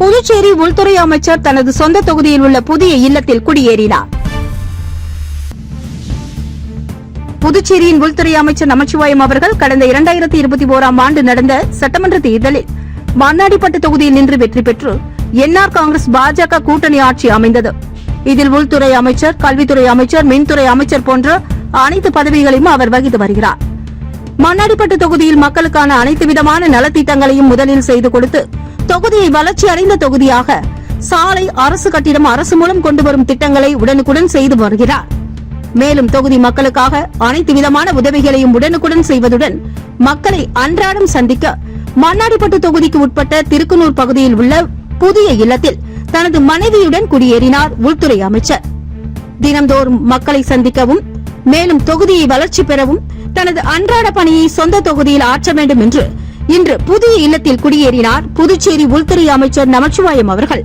புதுச்சேரி உள்துறை அமைச்சர் தனது சொந்த தொகுதியில் உள்ள புதிய இல்லத்தில் குடியேறினார். புதுச்சேரியின் உள்துறை அமைச்சர் நமச்சிவாயம் அவர்கள் கடந்த இரண்டாயிரத்தி இருபத்தி ஓராம் ஆண்டு நடந்த சட்டமன்ற தேர்தலில் மண்ணாடிப்பட்டு தொகுதியில் நின்று வெற்றி பெற்று என்ஆர் காங்கிரஸ் பாஜக கூட்டணி ஆட்சி அமைந்தது. இதில் உள்துறை அமைச்சர் கல்வித்துறை அமைச்சர் மின்துறை அமைச்சர் போன்ற அனைத்து பதவிகளையும் அவர் வகித்து வருகிறார். மண்ணாடிப்பட்டு தொகுதியில் மக்களுக்கான அனைத்து விதமான நலத்திட்டங்களையும் முதலில் செய்து கொடுத்து தொகுதியை வளர்ச்சி அடைந்த தொகுதியாக சாலை அரசு கட்டிடம் அரசு மூலம் கொண்டு வரும் திட்டங்களை உடனுக்குடன் செய்து வருகிறார். மேலும் தொகுதி மக்களுக்காக அனைத்து விதமான உதவிகளையும் உடனுக்குடன் செய்வதுடன் மக்களை அன்றாடம் சந்திக்க மண்ணாடிப்பட்டு தொகுதிக்கு உட்பட்ட திருக்குனூர் பகுதியில் உள்ள புதிய இல்லத்தில் தனது மனைவியுடன் குடியேறினார் உள்துறை அமைச்சர். தினம்தோறும் மக்களை சந்திக்கவும் மேலும் தொகுதியை வளர்ச்சி பெறவும் தனது அன்றாட பணியை சொந்த தொகுதியில் ஆற்ற வேண்டும் என்று இன்று புதிய இல்லத்தில் குடியேறினார் புதுச்சேரி உள்துறை அமைச்சர் நமச்சிவாயம் அவர்கள்.